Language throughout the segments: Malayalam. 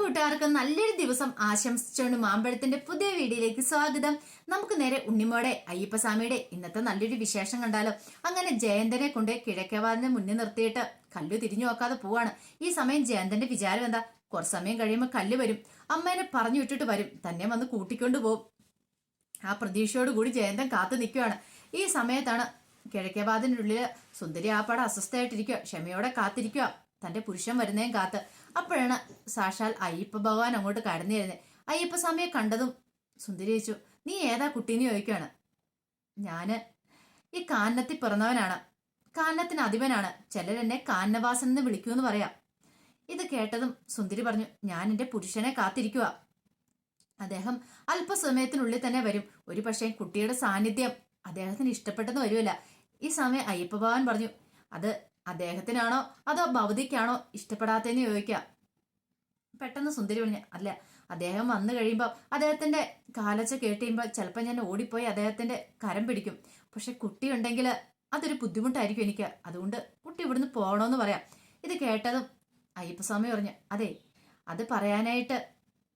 കൂട്ടുകാർക്ക് നല്ലൊരു ദിവസം ആശംസിച്ചുകൊണ്ട് മാമ്പഴത്തിന്റെ പുതിയ വീഡിയോയിലേക്ക് സ്വാഗതം. നമുക്ക് നേരെ ഉണ്ണിമോടെ അയ്യപ്പസ്വാമിയുടെ ഇന്നത്തെ നല്ലൊരു വിശേഷം കണ്ടാലോ? അങ്ങനെ ജയന്തനെ കൊണ്ട് കിഴക്കവാദിനെ മുന്നിൽ നിർത്തിയിട്ട് കല്ലു തിരിഞ്ഞു നോക്കാതെ പോവാണ്. ഈ സമയം ജയന്തന്റെ വിചാരം എന്താ? കുറച്ച് സമയം കഴിയുമ്പോൾ കല്ല് വരും. അമ്മേനെ പറഞ്ഞു വിട്ടിട്ട് വരും. തന്നെ വന്ന് കൂട്ടിക്കൊണ്ട് പോകും ആ പ്രതീക്ഷയോട് കൂടി ജയന്തൻ കാത്തു നിൽക്കുകയാണ്. ഈ സമയത്താണ് കിഴക്കേവാദിനുള്ളിൽ സുന്ദരി ആപ്പാടെ അസ്വസ്ഥയായിട്ടിരിക്കുക. ക്ഷമയോടെ കാത്തിരിക്കുക. തന്റെ പുരുഷൻ വരുന്നേം കാത്ത്. അപ്പോഴാണ് സാക്ഷാൽ അയ്യപ്പ ഭഗവാൻ അങ്ങോട്ട് കടന്നു വരുന്നത്. അയ്യപ്പ സ്വാമിയെ കണ്ടതും സുന്ദരി ചോദിച്ചു നീ ഏതാ കുട്ടീനെ ചോദിക്കുകയാണ് ഞാൻ ഈ കാന്നത്തിൽ പിറന്നവനാണ്. കാന്നത്തിന് അധിപനാണ്. ചിലരെന്നെ കാന്നവാസൻ എന്ന് വിളിക്കൂന്ന് പറയാം. ഇത് കേട്ടതും സുന്ദരി പറഞ്ഞു ഞാൻ എന്റെ പുരുഷനെ കാത്തിരിക്കുക അദ്ദേഹം അല്പസമയത്തിനുള്ളിൽ തന്നെ വരും. ഒരു പക്ഷേ കുട്ടിയുടെ സാന്നിധ്യം അദ്ദേഹത്തിന് ഇഷ്ടപ്പെട്ടെന്ന് വരുമല്ല. ഈ സമയം അയ്യപ്പ പറഞ്ഞു അത് അദ്ദേഹത്തിനാണോ അതോ ഭവതിക്കാണോ ഇഷ്ടപ്പെടാത്തതെന്ന് ചോദിക്കാം പെട്ടെന്ന് സുന്ദരി പറഞ്ഞു അല്ല അദ്ദേഹം വന്നു കഴിയുമ്പോൾ അദ്ദേഹത്തിന്റെ കാലച്ച കേട്ട് കഴിയുമ്പോൾ ചിലപ്പോൾ ഞാൻ ഓടിപ്പോയി അദ്ദേഹത്തിന്റെ കരം പിടിക്കും. പക്ഷെ കുട്ടി ഉണ്ടെങ്കിൽ അതൊരു ബുദ്ധിമുട്ടായിരിക്കും എനിക്ക്. അതുകൊണ്ട് കുട്ടി ഇവിടുന്ന് പോകണമെന്ന് പറയാം. ഇത് കേട്ടതും അയ്യപ്പസ്വാമി പറഞ്ഞു അതെ അത് പറയാനായിട്ട്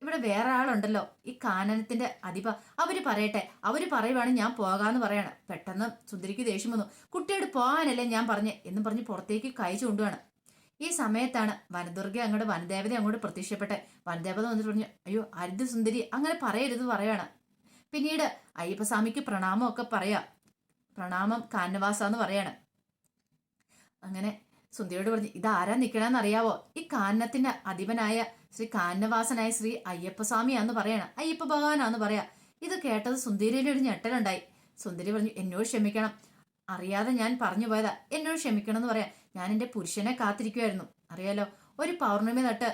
ഇവിടെ വേറെ ആളുണ്ടല്ലോ. ഈ കാനനത്തിന്റെ അധിപ അവർ പറയട്ടെ അവർ പറയുവാണ് ഞാൻ പോകാന്ന് പറയാണ്. പെട്ടെന്ന് സുന്ദരിക്ക് ദേഷ്യം വന്നു. കുട്ടിയോട് പോകാനല്ലേ ഞാൻ പറഞ്ഞ് എന്നും പറഞ്ഞ് പുറത്തേക്ക് കൈ ചൂണ്ടുവാണ്. ഈ സമയത്താണ് വനദുർഗ അങ്ങോട്ട് വനദേവത അങ്ങോട്ട് പ്രത്യക്ഷപ്പെട്ടെ. വനദേവത വന്നിട്ട് പറഞ്ഞു അയ്യോ അരുത് സുന്ദരി അങ്ങനെ പറയരുത് പറയാണ് പിന്നീട് അയ്യപ്പസ്വാമിക്ക് പ്രണാമം ഒക്കെ പറയാ. പ്രണാമം കാനവാസ എന്ന് പറയാണ്. അങ്ങനെ സുന്ദരിയോട് പറഞ്ഞു ഇത് ആരാ നിക്കണെന്ന് അറിയാവോ ഈ കാനനത്തിന്റെ അധിപനായ ശ്രീ കാന്നവാസനായ ശ്രീ അയ്യപ്പസ്വാമിയാന്ന് പറയണം. അയ്യപ്പ ഭഗവാനാന്ന് പറയാ. ഇത് കേട്ടത് സുന്ദരിയുടെ ഒരു ഞെട്ടലുണ്ടായി. സുന്ദരി പറഞ്ഞു എന്നോട് ക്ഷമിക്കണം. അറിയാതെ ഞാൻ പറഞ്ഞു പോയതാ. എന്നോട് ക്ഷമിക്കണം എന്ന് പറയാം. ഞാൻ എന്റെ പുരുഷനെ കാത്തിരിക്കുമായിരുന്നു അറിയാലോ ഒരു പൗർണമി തൊട്ട്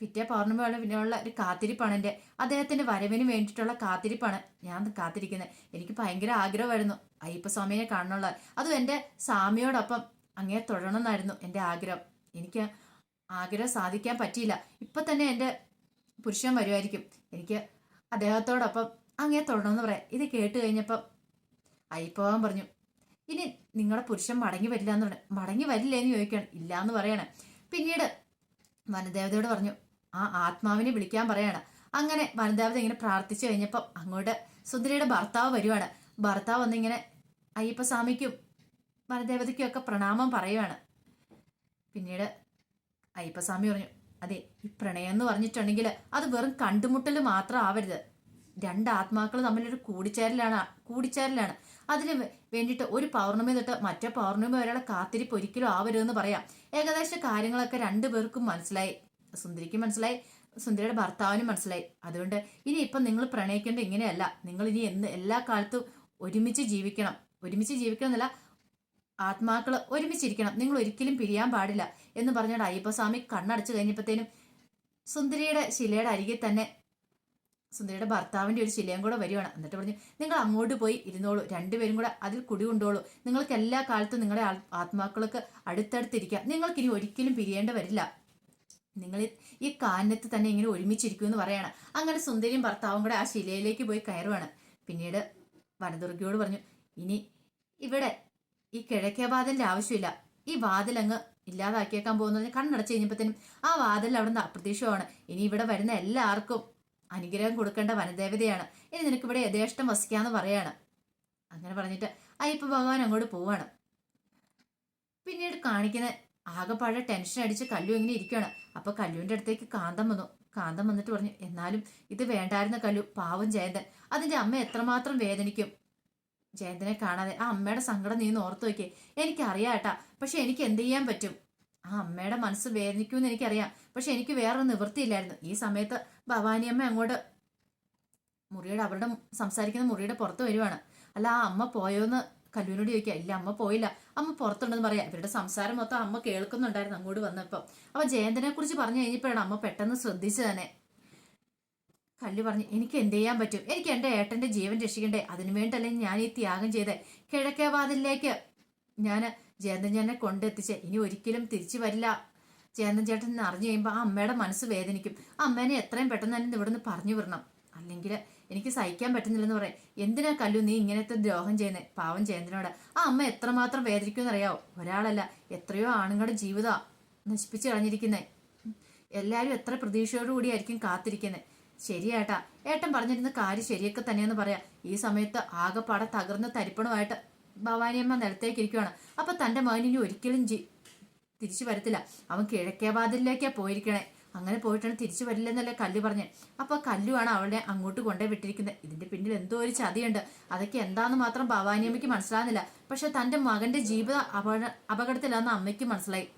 പിറ്റേ പൗർണമി പിന്നെയുള്ള ഒരു കാത്തിരിപ്പാണ് എന്റെ അദ്ദേഹത്തിന്റെ വരവിന് വേണ്ടിയിട്ടുള്ള കാത്തിരിപ്പാണ് ഞാൻ കാത്തിരിക്കുന്നത് എനിക്ക് ഭയങ്കര ആഗ്രഹമായിരുന്നു അയ്യപ്പസ്വാമിയെ കാണണുള്ളത്. അതും എന്റെ സ്വാമിയോടൊപ്പം അങ്ങേ തുടരണമെന്നായിരുന്നു എന്റെ ആഗ്രഹം. എനിക്ക് ആഗ്രഹം സാധിക്കാൻ പറ്റിയില്ല. ഇപ്പൊ തന്നെ എന്റെ പുരുഷൻ വരുമായിരിക്കും എനിക്ക് അദ്ദേഹത്തോടൊപ്പം അങ്ങേ തൊടണമെന്ന് പറയാം. ഇത് കേട്ട് കഴിഞ്ഞപ്പം അയിപ്പോവാൻ പറഞ്ഞു. ഇനി നിങ്ങളുടെ പുരുഷൻ മടങ്ങി വരില്ല എന്ന് പറഞ്ഞു മടങ്ങി വരില്ല എന്ന് ചോദിക്കണം ഇല്ല എന്ന് പറയണം. പിന്നീട് വനദേവതയോട് പറഞ്ഞു ആ ആത്മാവിനെ വിളിക്കാൻ പറയാണ്. അങ്ങനെ വനദേവത ഇങ്ങനെ പ്രാർത്ഥിച്ചു കഴിഞ്ഞപ്പം അങ്ങോട്ട് സുന്ദരിയുടെ ഭർത്താവ് വരുവാണ്. ഭർത്താവ് വന്നിങ്ങനെ അയ്യപ്പസ്വാമിക്കും വനദേവതയ്ക്കും ഒക്കെ പ്രണാമം പറയുവാണ്. പിന്നീട് അയ്യപ്പസ്വാമി പറഞ്ഞു അതെ ഈ പ്രണയം എന്ന് പറഞ്ഞിട്ടുണ്ടെങ്കിൽ അത് വെറും കണ്ടുമുട്ടൽ മാത്രം ആവരുത്. രണ്ട് ആത്മാക്കൾ തമ്മിലൊരു കൂടിച്ചേരലാണ് കൂടിച്ചേരലാണ്. അതിന് വേണ്ടിയിട്ട് ഒരു പൗർണമി തൊട്ട് മറ്റേ പൗർണമി വരെയുള്ള കാത്തിരിപ്പ് ഒരിക്കലും ആവരുതെന്ന് പറയാം. ഏകദേശം കാര്യങ്ങളൊക്കെ രണ്ടു പേർക്കും മനസ്സിലായി. സുന്ദരിക്കും മനസ്സിലായി സുന്ദരിയുടെ ഭർത്താവിനും മനസ്സിലായി. അതുകൊണ്ട് ഇനി ഇപ്പം നിങ്ങൾ പ്രണയിക്കേണ്ട ഇങ്ങനെയല്ല. നിങ്ങൾ ഇനി എന്ന് എല്ലാ കാലത്തും ഒരുമിച്ച് ജീവിക്കണം. ഒരുമിച്ച് ജീവിക്കണം എന്നല്ല ആത്മാക്കൾ ഒരുമിച്ചിരിക്കണം. നിങ്ങൾ ഒരിക്കലും പിരിയാൻ പാടില്ല എന്ന് പറഞ്ഞുകൊണ്ട് അയ്യപ്പസ്വാമി കണ്ണടച്ചു കഴിഞ്ഞപ്പോഴത്തേനും സുന്ദരിയുടെ ശിലയുടെ അരികെ തന്നെ സുന്ദരിയുടെ ഭർത്താവിന്റെ ഒരു ശിലയും കൂടെ വരുവാണ്. എന്നിട്ട് പറഞ്ഞു നിങ്ങൾ അങ്ങോട്ട് പോയി ഇരുന്നോളൂ. രണ്ടുപേരും കൂടെ അതിൽ കുടി കൊണ്ടോളൂ. നിങ്ങൾക്ക് എല്ലാ കാലത്തും നിങ്ങളുടെ ആത്മാക്കൾക്ക് അടുത്തടുത്തിരിക്കാം. നിങ്ങൾക്ക് ഇനി ഒരിക്കലും പിരിയേണ്ട വരില്ല. നിങ്ങൾ ഈ കാനത്ത് തന്നെ ഇങ്ങനെ ഒരുമിച്ചിരിക്കും എന്ന് പറയാണ്. അങ്ങനെ സുന്ദരിയും ഭർത്താവും കൂടെ ആ ശിലയിലേക്ക് പോയി കയറുവാണ്. പിന്നീട് വനദുർഗയോട് പറഞ്ഞു ഇനി ഇവിടെ ഈ കിഴക്കേ വാതിലിന്റെ ആവശ്യമില്ല. ഈ വാതിൽ അങ്ങ് ഇല്ലാതാക്കിയേക്കാൻ പോകുന്നത് കണ്ണടച്ച് കഴിഞ്ഞപ്പോഴത്തേനും ആ വാതിൽ അവിടെ നിന്ന് അപ്രതീക്ഷമാണ് ഇനി ഇവിടെ വരുന്ന എല്ലാവർക്കും അനുഗ്രഹം കൊടുക്കേണ്ട വനദേവതയാണ്. ഇനി നിനക്ക് ഇവിടെ യഥേഷ്ടം വസിക്കാന്ന് പറയാണ്. അങ്ങനെ പറഞ്ഞിട്ട് അയ്യപ്പ ഭഗവാൻ അങ്ങോട്ട് പോവാണ്. പിന്നീട് കാണിക്കുന്ന ആകെപ്പാടെ ടെൻഷൻ അടിച്ച് കല്ലു ഇങ്ങനെ ഇരിക്കുകയാണ്. അപ്പൊ കല്ലുവിന്റെ അടുത്തേക്ക് കാന്തം വന്നു. കാന്തം വന്നിട്ട് പറഞ്ഞു എന്നാലും ഇത് വേണ്ടായിരുന്ന കല്ലു പാവം ജയന്തൻ. അതിന്റെ അമ്മ എത്രമാത്രം വേദനിക്കും. ജയന്തനെ കാണാതെ ആ അമ്മയുടെ സങ്കടം നീ ഓർത്തു നോക്കിയേ. എനിക്കറിയാട്ടാ. പക്ഷെ എനിക്ക് എന്ത് ചെയ്യാൻ പറ്റും? ആ അമ്മയുടെ മനസ്സ് വേദനിക്കുമെന്ന് എനിക്കറിയാം. പക്ഷെ എനിക്ക് വേറെ നിവൃത്തിയില്ലായിരുന്നു. ഈ സമയത്ത് ഭവാനിയമ്മ അങ്ങോട്ട് മുറിയുടെ അവരുടെ സംസാരിക്കുന്ന മുറിയുടെ പുറത്ത് വരുവാണ്. അല്ല ആ അമ്മ പോയോന്ന് കല്ലൂരിനോട് ചോദിക്കുക. ഇല്ല അമ്മ പോയില്ല. അമ്മ പുറത്തുണ്ടെന്ന് പറയാം. ഇവരുടെ സംസാരം മൊത്തം അമ്മ കേൾക്കുന്നുണ്ടായിരുന്നു അങ്ങോട്ട് വന്നപ്പോൾ അപ്പൊ ജയന്തനെ കുറിച്ച് പറഞ്ഞു കഴിഞ്ഞപ്പോഴാണ് അമ്മ പെട്ടെന്ന് ശ്രദ്ധിച്ചു തന്നെ. കല്ലു പറഞ്ഞു എനിക്ക് എന്ത് ചെയ്യാൻ പറ്റും? എനിക്ക് എന്റെ ഏട്ടന്റെ ജീവൻ രക്ഷിക്കണ്ടേ? അതിനു വേണ്ടല്ലേ ഞാൻ ഈ ത്യാഗം ചെയ്ത്? കിഴക്കേ വാതിലേക്ക് ഞാൻ ജയന്തൻ ചേട്ടനെ കൊണ്ടെത്തിച്ച് ഇനി ഒരിക്കലും തിരിച്ചു വരില്ല. ജയന്തൻ ചേട്ടൻ അറിഞ്ഞു കഴിയുമ്പോൾ ആ അമ്മയുടെ മനസ്സ് വേദനിക്കും. ആ അമ്മേനെ എത്രയും പെട്ടെന്ന് തന്നെ ഇവിടുന്ന് പറഞ്ഞു വിടണം. അല്ലെങ്കിൽ എനിക്ക് സഹിക്കാൻ പറ്റുന്നില്ലെന്ന് പറയാം. എന്തിനാ കല്ലു നീ ഇങ്ങനത്തെ ദ്രോഹം ചെയ്യുന്നത് പാവം ജയന്തനോട്. ആ അമ്മ എത്രമാത്രം വേദനിക്കുമെന്ന് അറിയാവോ? ഒരാളല്ല എത്രയോ ആണുങ്ങളുടെ ജീവിതമാണ് നശിപ്പിച്ചു കളഞ്ഞിരിക്കുന്നത് എല്ലാവരും എത്ര പ്രതീക്ഷയോടുകൂടിയായിരിക്കും കാത്തിരിക്കുന്നത് ശരിയേട്ടാ. ഏട്ടൻ പറഞ്ഞിരുന്ന കാര്യം ശരിയൊക്കെ തന്നെയെന്ന് പറയാ. ഈ സമയത്ത് ആകെപ്പാടെ തകർന്ന തരിപ്പണമായിട്ട് ഭവാനിയമ്മ നിലത്തേക്ക് ഇരിക്കുവാണ് അപ്പൊ തന്റെ മകൻ ഇനി ഒരിക്കലും ജി തിരിച്ചു വരത്തില്ല. അവൻ കിഴക്കേ വാതിലിലേക്കാ പോയിരിക്കണേ. അങ്ങനെ പോയിട്ടാണ് തിരിച്ചു വരില്ലെന്നല്ലേ കല്ലു പറഞ്ഞേ. അപ്പൊ കല്ലുവാണ് അവളെ അങ്ങോട്ട് കൊണ്ടേ വിട്ടിരിക്കുന്നത്. ഇതിന്റെ പിന്നിൽ എന്തോ ഒരു ചതിയുണ്ട്. അതൊക്കെ എന്താന്ന് മാത്രം ഭവാനിയമ്മയ്ക്ക് മനസ്സിലാകുന്നില്ല. പക്ഷെ തന്റെ മകന്റെ ജീവിത അപകട അപകടത്തിലാന്ന് അമ്മയ്ക്ക് മനസ്സിലായി.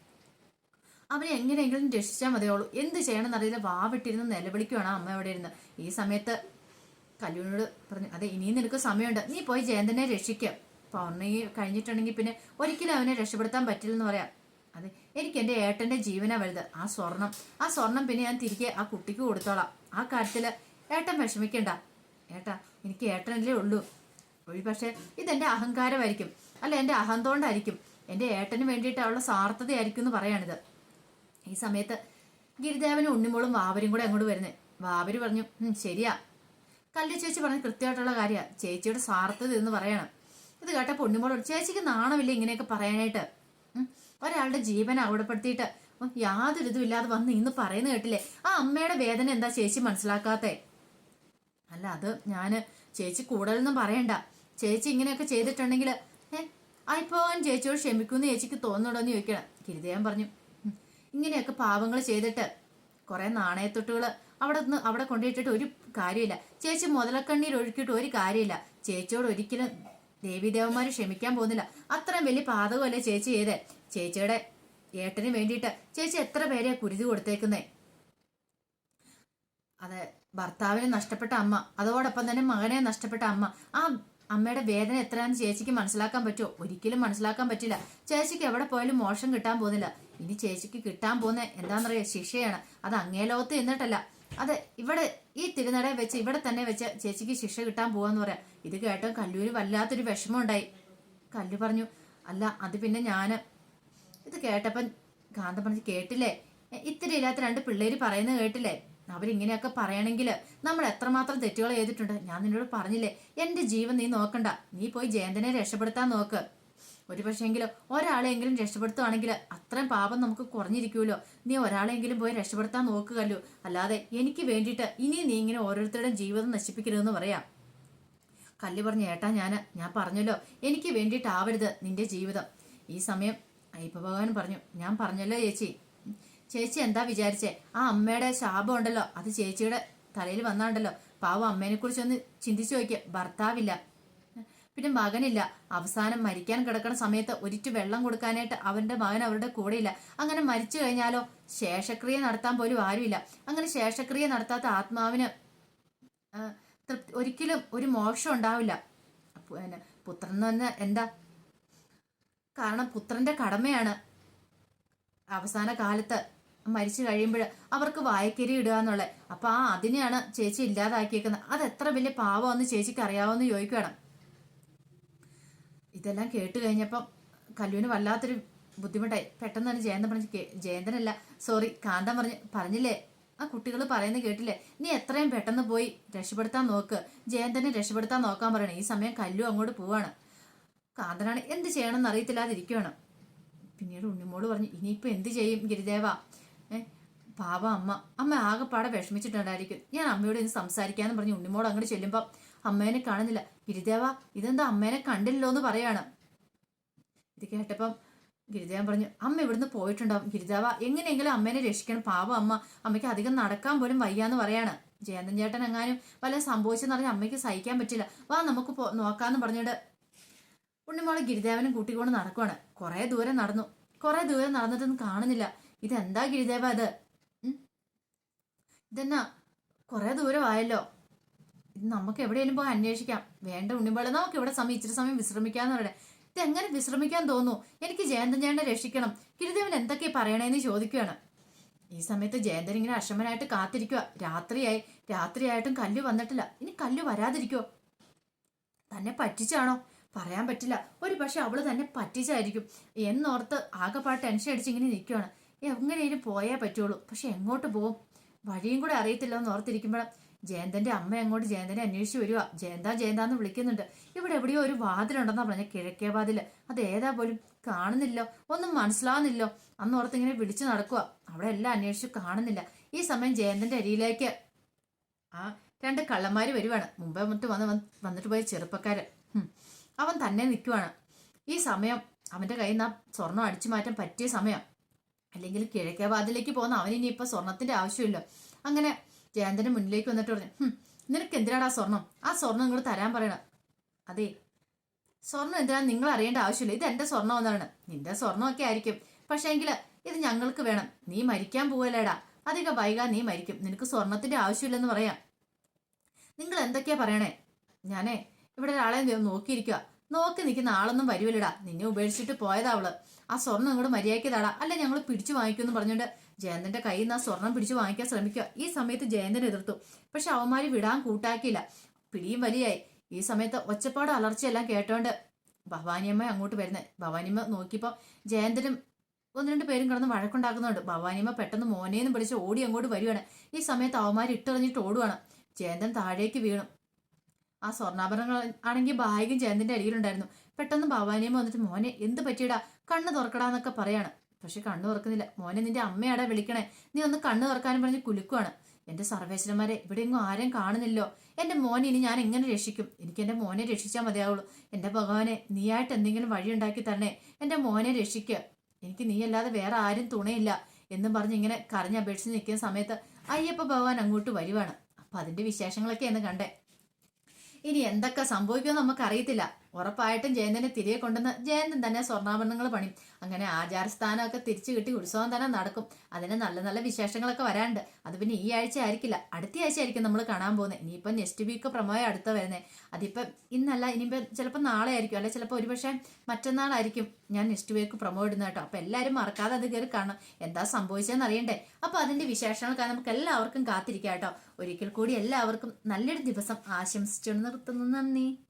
അവനെ എങ്ങനെയെങ്കിലും രക്ഷിച്ചാൽ മതിയോളൂ എന്ത് ചെയ്യണമെന്നറിയില്ല. വാവിട്ടിരുന്ന് നിലവിളിക്കുവാണ് അമ്മ അവിടെ ഇരുന്ന്. ഈ സമയത്ത് കല്ലുവിനോട് പറഞ്ഞു അതെ ഇനിയും നിനക്ക് സമയമുണ്ട്. നീ പോയി ജയന്തനെ രക്ഷിക്കുക പൗർണി കഴിഞ്ഞിട്ടുണ്ടെങ്കിൽ പിന്നെ ഒരിക്കലും അവനെ രക്ഷപ്പെടുത്താൻ പറ്റില്ലെന്ന് പറയാം. അതെ എനിക്ക് എന്റെ ഏട്ടന്റെ ജീവനാ വലുത്. ആ സ്വർണം ആ സ്വർണം പിന്നെ ഞാൻ തിരികെ ആ കുട്ടിക്ക് കൊടുത്തോളാം. ആ കാര്യത്തിൽ ഏട്ടൻ വിഷമിക്കണ്ട. ഏട്ടാ എനിക്ക് ഏട്ടനല്ലേ ഉള്ളൂ. ഒഴി പക്ഷേ ഇതെന്റെ അഹങ്കാരമായിരിക്കും. അല്ല എന്റെ അഹന്തോണ്ടായിരിക്കും. എന്റെ ഏട്ടന് വേണ്ടിയിട്ട് അവളുടെ സാർത്ഥതയായിരിക്കും എന്ന് പറയാണിത് ഈ സമയത്ത് ഗിരിദേവനും ഉണ്ണിമോളും വാവരും കൂടെ അങ്ങോട്ട് വരുന്നത് വാവര് പറഞ്ഞു ശരിയാ. കല്ലു ചേച്ചി പറഞ്ഞ കൃത്യമായിട്ടുള്ള കാര്യമാണ് ചേച്ചിയുടെ സ്വാർത്ഥത എന്ന് പറയണം. ഇത് കേട്ടപ്പോൾ ഉണ്ണിമോളോട് ചേച്ചിക്ക് നാണമില്ല ഇങ്ങനെയൊക്കെ പറയാനായിട്ട്? ഒരാളുടെ ജീവൻ അവിടെപ്പെടുത്തിയിട്ട് യാതൊരു ഇതും ഇല്ലാതെ വന്ന് ഇന്ന് പറയുന്ന കേട്ടില്ലേ? ആ അമ്മയുടെ വേദന എന്താ ചേച്ചി മനസ്സിലാക്കാത്തെ? അല്ല അത് ഞാൻ ചേച്ചി കൂടുതലൊന്നും പറയണ്ട. ചേച്ചി ഇങ്ങനെയൊക്കെ ചെയ്തിട്ടുണ്ടെങ്കിൽ ഏ ആയിപ്പോവാൻ ചേച്ചിയോട് ക്ഷമിക്കുമെന്ന് ചേച്ചിക്ക് തോന്നുന്നുണ്ടോ എന്ന് ചോദിക്കണം. ഗിരിദേവൻ പറഞ്ഞു "ഉം, ഇങ്ങനെയൊക്കെ പാവങ്ങൾ ചെയ്തിട്ട് കുറേ നാണയത്തൊട്ടുകൾ അവിടെ നിന്ന് അവിടെ കൊണ്ടുപോയിട്ടിട്ട് ഒരു കാര്യമില്ല ചേച്ചി മുതലക്കണ്ണീർ ഒഴുക്കിയിട്ട് ഒരു കാര്യമില്ല ചേച്ചിയോട് ഒരിക്കലും ദേവീദേവന്മാർ ക്ഷമിക്കാൻ പോകുന്നില്ല. അത്രയും വലിയ പാതകമല്ലേ ചേച്ചി ചെയ്തേ? ചേച്ചിയുടെ ഏട്ടന് വേണ്ടിയിട്ട് ചേച്ചി എത്ര പേരെ കുരുതി കൊടുത്തേക്കുന്നേ? അതെ ഭർത്താവിനെ നഷ്ടപ്പെട്ട അമ്മ അതോടൊപ്പം തന്നെ മകനെ നഷ്ടപ്പെട്ട അമ്മ. ആ അമ്മയുടെ വേദന എത്രയാണെന്ന് ചേച്ചിക്ക് മനസ്സിലാക്കാൻ പറ്റുമോ? ഒരിക്കലും മനസ്സിലാക്കാൻ പറ്റില്ല. ചേച്ചിക്ക് എവിടെ പോയാലും മോശം കിട്ടാൻ പോകുന്നില്ല. ഇനി ചേച്ചിക്ക് കിട്ടാൻ പോകുന്ന എന്താണെന്നറിയോ? ശിക്ഷയാണ്. അത് അങ്ങേലോകത്ത് എന്നിട്ടല്ല അത് ഇവിടെ ഈ തിരുനട വെച്ച് ഇവിടെ തന്നെ വെച്ച് ചേച്ചിക്ക് ശിക്ഷ കിട്ടാൻ പോവാന്ന് പറയാം. ഇത് കേട്ടോ കല്ലൂര് വല്ലാത്തൊരു വിഷമം ഉണ്ടായി കല്ലു പറഞ്ഞു അല്ല അത് പിന്നെ ഞാൻ ഇത് കേട്ടപ്പം കാന്തം പറഞ്ഞു കേട്ടില്ലേ? ഇത്തിരി ഇല്ലാത്ത രണ്ട് പിള്ളേര് പറയുന്നത് കേട്ടില്ലേ? അവരിങ്ങനെയൊക്കെ പറയണമെങ്കിൽ നമ്മൾ എത്രമാത്രം തെറ്റുകൾ ചെയ്തിട്ടുണ്ട്? ഞാൻ നിന്നോട് പറഞ്ഞില്ലേ എന്റെ ജീവൻ നീ നോക്കണ്ട. നീ പോയി ജയന്തനെ രക്ഷപ്പെടുത്താൻ നോക്ക്. ഒരു പക്ഷേങ്കിലും ഒരാളെങ്കിലും രക്ഷപ്പെടുത്തുവാണെങ്കിൽ അത്രയും പാപം നമുക്ക് കുറഞ്ഞിരിക്കുമല്ലോ. നീ ഒരാളെങ്കിലും പോയി രക്ഷപ്പെടുത്താൻ നോക്കുകയല്ലോ. അല്ലാതെ എനിക്ക് വേണ്ടിയിട്ട് ഇനി നീ ഇങ്ങനെ ഓരോരുത്തരുടെയും ജീവിതം നശിപ്പിക്കരുതെന്ന് പറയാം. കല്ല് പറഞ്ഞ ഏട്ടാ ഞാൻ ഞാൻ പറഞ്ഞല്ലോ. എനിക്ക് വേണ്ടിയിട്ടാവരുത് നിന്റെ ജീവിതം. ഈ സമയം അയ്യപ്പ ഭഗവാൻ പറഞ്ഞു ഞാൻ പറഞ്ഞല്ലോ ചേച്ചി. ചേച്ചി എന്താ വിചാരിച്ചേ? ആ അമ്മയുടെ ശാപം ഉണ്ടല്ലോ. അത് ചേച്ചിയുടെ തലയിൽ വന്നാണ്ടല്ലോ. പാവം അമ്മേനെ കുറിച്ചൊന്ന് ചിന്തിച്ചു നോക്കിയ. ഭർത്താവില്ല. പിന്നെ മകനില്ല. അവസാനം മരിക്കാൻ കിടക്കുന്ന സമയത്ത് ഒരിറ്റു വെള്ളം കൊടുക്കാനായിട്ട് അവന്റെ മകൻ അവരുടെ കൂടെയില്ല. അങ്ങനെ മരിച്ചു കഴിഞ്ഞാലോ? ശേഷക്രിയ നടത്താൻ പോലും ആരുമില്ല. അങ്ങനെ ശേഷക്രിയ നടത്താത്ത ആത്മാവിന് ഒരിക്കലും ഒരു മോക്ഷം ഉണ്ടാവില്ല. പുത്രൻ എന്ന് പറഞ്ഞാൽ എന്താ? കാരണം പുത്രന്റെ കടമയാണ് അവസാന കാലത്ത് മരിച്ചു കഴിയുമ്പോൾ അവർക്ക് വായക്കരി ഇടുക എന്നുള്ളത്. അപ്പൊ ആ അതിനെയാണ് ചേച്ചി ഇല്ലാതാക്കിയേക്കുന്നത്. അത് എത്ര വലിയ പാവമെന്ന് ചേച്ചിക്ക് അറിയാവോ എന്ന് ചോദിക്കണം ഇതെല്ലാം കേട്ട് കഴിഞ്ഞപ്പം കല്ലുവിന് വല്ലാത്തൊരു ബുദ്ധിമുട്ടായി. പെട്ടെന്ന് തന്നെ ജയന്തൻ പറഞ്ഞു "കേ- ജയന്തനല്ല സോറി കാന്തൻ പറഞ്ഞ് പറഞ്ഞില്ലേ? ആ കുട്ടികൾ പറയുന്നത് കേട്ടില്ലേ? നീ എത്രയും പെട്ടെന്ന് പോയി രക്ഷപ്പെടുത്താൻ നോക്ക്. ജയന്തനെ രക്ഷപ്പെടുത്താൻ നോക്കാൻ പറയണേ. ഈ സമയം കല്ലു അങ്ങോട്ട് പോവാണ്. കാന്തനാണ് എന്ത് ചെയ്യണമെന്ന് അറിയത്തില്ലാതിരിക്കുകയാണ് പിന്നീട് ഉണ്ണിമോൾ പറഞ്ഞു ഇനിയിപ്പോൾ എന്ത് ചെയ്യും ഗിരിദേവ? ഏ പാവ അമ്മ. അമ്മ ആകെപ്പാടെ വിഷമിച്ചിട്ടുണ്ടായിരിക്കും. ഞാൻ അമ്മയോട് ഇന്ന് സംസാരിക്കാന്ന് പറഞ്ഞ് ഉണ്ണിമോൾ അങ്ങോട്ട് ചെല്ലുമ്പോൾ അമ്മേനെ കാണുന്നില്ല. ഗിരിദേവ ഇതെന്താ അമ്മേനെ കണ്ടില്ലല്ലോ എന്ന് പറയാണ്. ഇത് കേട്ടപ്പം ഗിരിദേവൻ പറഞ്ഞു അമ്മ ഇവിടുന്ന് പോയിട്ടുണ്ടാവും. ഗിരിദേവ എങ്ങനെയെങ്കിലും അമ്മേനെ രക്ഷിക്കണം. പാവം അമ്മ. അമ്മയ്ക്ക് അധികം നടക്കാൻ പോലും വയ്യാന്ന് പറയാണ്. ജയന്തൻ ചേട്ടൻ എങ്ങാനും വല്ല സംഭവിച്ചെന്ന് പറഞ്ഞാൽ അമ്മയ്ക്ക് സഹിക്കാൻ പറ്റില്ല. വാ നമുക്ക് നോക്കാന്ന് പറഞ്ഞിട്ട് ഉണ്ണിമോളെ ഗിരിദേവനും കൂട്ടിക്കൊണ്ട് നടക്കുവാണ്. കുറെ ദൂരം നടന്നു. കുറെ ദൂരം നടന്നിട്ടൊന്നും കാണുന്നില്ല. ഇതെന്താ ഗിരിദേവ അത്? ഇതെന്നാ? കുറെ ദൂരമായല്ലോ. ഇത് നമുക്ക് എവിടെയെങ്കിലും പോയി അന്വേഷിക്കാം. വേണ്ട ഉണ്ണിമോളെ നമുക്ക് ഇവിടെ സമയം ഇച്ചിരി സമയം വിശ്രമിക്കാന്ന് പറയുന്നത് ഇത് എങ്ങനെ വിശ്രമിക്കാൻ തോന്നുന്നു? എനിക്ക് ജയന്തൻ ചേട്ടനെ രക്ഷിക്കണം. ഗിരിദേവൻ എന്തൊക്കെ പറയണേന്ന് ചോദിക്കുകയാണ് ഈ സമയത്ത് ജയന്തൻ ഇങ്ങനെ അക്ഷമനായിട്ട് കാത്തിരിക്കുക രാത്രിയായി രാത്രിയായിട്ടും കല്ല് വന്നിട്ടില്ല. ഇനി കല്ല് വരാതിരിക്കോ തന്നെ പറ്റിച്ചാണോ? പറയാൻ പറ്റില്ല. ഒരു പക്ഷെ അവൾ തന്നെ പറ്റിച്ചായിരിക്കും. എന്നോർത്ത് ആകെപ്പാട് ടെൻഷൻ അടിച്ച് ഇങ്ങനെ നിൽക്കുകയാണ് എങ്ങനെയും പോയേ പറ്റുള്ളൂ. പക്ഷെ എങ്ങോട്ട് പോവും? വഴിയും കൂടെ അറിയത്തില്ല എന്ന് ഓർത്തിരിക്കുമ്പോൾ ജയന്തന്റെ അമ്മ അങ്ങോട്ട് ജയന്തനെ അന്വേഷിച്ചു വരുവാ. ജയന്ത ജയന്ത എന്ന് വിളിക്കുന്നുണ്ട്. ഇവിടെ എവിടെയോ ഒരു വാതിലുണ്ടെന്നാ പറഞ്ഞ കിഴക്കേ വാതിൽ. അത് ഏതാ പോലും കാണുന്നില്ലോ ഒന്നും മനസ്സിലാവുന്നില്ലോ. അന്ന് ഇങ്ങനെ വിളിച്ചു നടക്കുക അവിടെ എല്ലാം അന്വേഷിച്ചു കാണുന്നില്ല. ഈ സമയം ജയന്തന്റെ അരിയിലേക്ക് ആ രണ്ട് കള്ളന്മാര് വരുവാണ്. മുമ്പേ മുട്ട് വന്ന് വന്ന് വന്നിട്ട് പോയ ചെറുപ്പക്കാരൻ അവൻ തന്നെ നിൽക്കുവാണ് ഈ സമയം അവന്റെ കയ്യിൽ നിന്ന് ആ സ്വർണം അടിച്ചു മാറ്റാൻ പറ്റിയ സമയം. അല്ലെങ്കിൽ കിഴക്കേ വാതിലേക്ക് പോകുന്ന അവന് ഇനിയിപ്പോ സ്വർണത്തിന്റെ ആവശ്യമില്ല. അങ്ങനെ ജയന്തന്റെ മുന്നിലേക്ക് വന്നിട്ട് പറഞ്ഞു "ഹും, നിനക്ക് എന്തിനാടാ സ്വർണം ആ സ്വർണം നിങ്ങൾ തരാൻ പറയണം. അതെ സ്വർണം എന്തിനാ നിങ്ങൾ അറിയേണ്ട ആവശ്യമില്ല. ഇത് എന്റെ സ്വർണം എന്നാണ് നിന്റെ സ്വർണമൊക്കെ ആയിരിക്കും. പക്ഷേ എങ്കിൽ ഇത് ഞങ്ങൾക്ക് വേണം. നീ മരിക്കാൻ പോവല്ലേടാ. അധികം വൈകാൻ നീ മരിക്കും. നിനക്ക് സ്വർണത്തിന്റെ ആവശ്യമില്ലെന്ന് പറയാം. നിങ്ങൾ എന്തൊക്കെയാ പറയണേ? ഞാനേ ഇവിടെ ഒരാളെ നോക്കിയിരിക്കുക നോക്കി നിൽക്കുന്ന ആളൊന്നും വരുമല്ലടാ നിന്നെ ഉപേക്ഷിച്ചിട്ട് പോയതാവൾ ആ സ്വർണം ഇങ്ങോട്ട് മര്യാദയ്ക്ക് അല്ല ഞങ്ങൾ പിടിച്ചു വാങ്ങിക്കുമെന്ന് പറഞ്ഞുകൊണ്ട് ജയന്തന്റെ കയ്യിൽ നിന്ന് ആ സ്വർണം പിടിച്ചു വാങ്ങിക്കാൻ ശ്രമിക്കുക. ഈ സമയത്ത് ജയന്തൻ എതിർത്തു. പക്ഷെ അവന്മാര് വിടാൻ കൂട്ടാക്കിയില്ല. പിടിയും വലിയായി. ഈ സമയത്ത് ഒച്ചപ്പാട് അലർച്ചയെല്ലാം കേട്ടോണ്ട് ഭവാനിയമ്മ അങ്ങോട്ട് വരുന്നത് ഭവാനിയമ്മ നോക്കിയപ്പോ ജയന്തനും ഒന്ന് രണ്ട് പേരും കിടന്ന് വഴക്കുണ്ടാക്കുന്നുണ്ട്. ഭവാനിയമ്മ പെട്ടെന്ന് മോനേന്ന് പിടിച്ച് ഓടി അങ്ങോട്ട് വരുവാണ്. ഈ സമയത്ത് അവന്മാർ ഇട്ടെറിഞ്ഞിട്ട് ഓടുവാണ്. ജയന്തൻ താഴേക്ക് വീണു. ആ സ്വർണാഭരണങ്ങൾ ആണെങ്കിൽ ഭാഗ്യം ജയന്തിന്റെ അടിയിലുണ്ടായിരുന്നു പെട്ടെന്ന് ഭവാനിയമ്മ വന്നിട്ട് മോനെ എന്ത് പറ്റിയടാ? കണ്ണ് തുറക്കടാന്നൊക്കെ പറയാണ്. പക്ഷെ കണ്ണു തുറക്കുന്നില്ല. മോനെ നിന്റെ അമ്മയാടാ വിളിക്കണേ. നീ ഒന്ന് കണ്ണു തുറക്കാനും പറഞ്ഞ് കുലുക്കുവാണ്. എന്റെ സർവേശ്വരന്മാരെ ഇവിടെ എങ്ങും ആരും കാണുന്നില്ലോ. എന്റെ മോനെ ഇനി ഞാൻ എങ്ങനെ രക്ഷിക്കും? എനിക്ക് എന്റെ മോനെ രക്ഷിച്ചാൽ മതിയാവുള്ളൂ. എന്റെ ഭഗവാനെ നീയായിട്ട് എന്തെങ്കിലും വഴി ഉണ്ടാക്കി തരണേ. എന്റെ മോനെ രക്ഷിക്ക. എനിക്ക് നീയല്ലാതെ വേറെ ആരും തുണയില്ല എന്നും പറഞ്ഞ് ഇങ്ങനെ കരഞ്ഞപേക്ഷിച്ച് നിൽക്കുന്ന സമയത്ത് അയ്യപ്പ ഭഗവാൻ അങ്ങോട്ട് വരുവാണ്. അപ്പൊ അതിന്റെ വിശേഷങ്ങളൊക്കെ എന്ന് കണ്ടേ. ഇനി എന്തൊക്കെ സംഭവിക്കുമെന്ന് നമുക്ക് അറിയത്തില്ല ഉറപ്പായിട്ടും ജയന്തനെ തിരികെ കൊണ്ടുവന്ന് ജയന്തൻ തന്നെ സ്വർണാഭരണങ്ങൾ പണി അങ്ങനെ ആചാരസ്ഥാനമൊക്കെ തിരിച്ചു കിട്ടി ഉത്സവം തന്നെ നടക്കും. അതിന് നല്ല നല്ല വിശേഷങ്ങളൊക്കെ വരാണ്ട് അത് പിന്നെ ഈ ആഴ്ച ആയിരിക്കില്ല. അടുത്ത ആഴ്ച ആയിരിക്കും നമ്മൾ കാണാൻ പോകുന്നത്. ഇനിയിപ്പം നെക്സ്റ്റ് വീക്ക് പ്രമോയ അടുത്ത വരുന്നത് അതിപ്പം ഇന്നല്ല ഇനിയിപ്പം ചിലപ്പോൾ നാളെ ആയിരിക്കും. അല്ലെ ചിലപ്പോൾ ഒരുപക്ഷെ മറ്റന്നാളായിരിക്കും ഞാൻ നെക്സ്റ്റ് വീക്ക് പ്രമോ ഇടുന്നത് കേട്ടോ. അപ്പം എല്ലാവരും മറക്കാതെ അത് കയറി കാണണം. എന്താ സംഭവിച്ചതെന്ന് അറിയണ്ടേ? അപ്പോൾ അതിന്റെ വിശേഷങ്ങൾക്കാണ് നമുക്ക് എല്ലാവർക്കും കാത്തിരിക്കാം കേട്ടോ. ഒരിക്കൽ കൂടി എല്ലാവർക്കും നല്ലൊരു ദിവസം ആശംസിച്ചു നിർത്തുന്നു. നന്ദി.